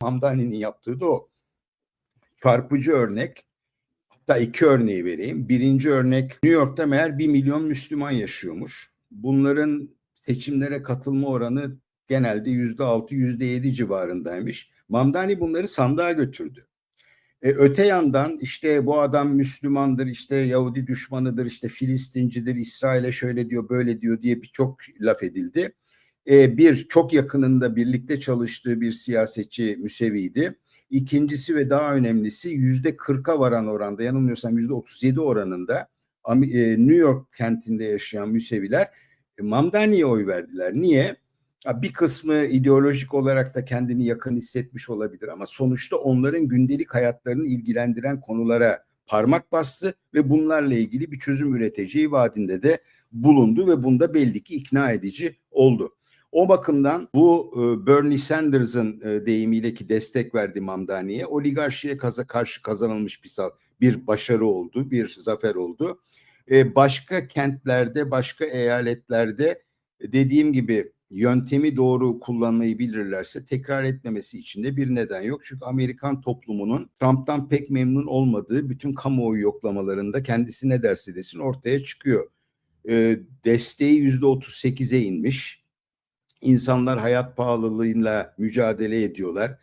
Hamdani'nin yaptığı da o. Çarpıcı örnek. Hatta iki örneği vereyim. Birinci örnek New York'ta meğer bir milyon Müslüman yaşıyormuş. Bunların seçimlere katılma oranı genelde yüzde altı, yüzde yedi civarındaymış. Mamdani bunları sandığa götürdü. E, öte yandan işte bu adam Müslümandır, işte Yahudi düşmanıdır, işte Filistincidir, İsrail'e şöyle diyor, böyle diyor diye birçok laf edildi. E, bir, çok yakınında birlikte çalıştığı bir siyasetçi Müsevi'ydi. İkincisi ve daha önemlisi yüzde kırka varan oranda, yanılmıyorsam yüzde otuz yedi oranında Am- e, New York kentinde yaşayan Müseviler e, Mamdani'ye oy verdiler. Niye? Bir kısmı ideolojik olarak da kendini yakın hissetmiş olabilir ama sonuçta onların gündelik hayatlarını ilgilendiren konulara parmak bastı ve bunlarla ilgili bir çözüm üreteceği vaadinde de bulundu ve bunda belli ki ikna edici oldu. O bakımdan bu e, Bernie Sanders'ın e, deyimiyle ki destek verdi Mamdani'ye oligarşiye kaza, karşı kazanılmış bir, bir başarı oldu, bir zafer oldu. E, başka kentlerde, başka eyaletlerde e, dediğim gibi yöntemi doğru kullanmayı bilirlerse tekrar etmemesi için de bir neden yok. Çünkü Amerikan toplumunun Trump'tan pek memnun olmadığı bütün kamuoyu yoklamalarında kendisi ne derse desin ortaya çıkıyor. E, desteği yüzde 38'e inmiş. İnsanlar hayat pahalılığıyla mücadele ediyorlar.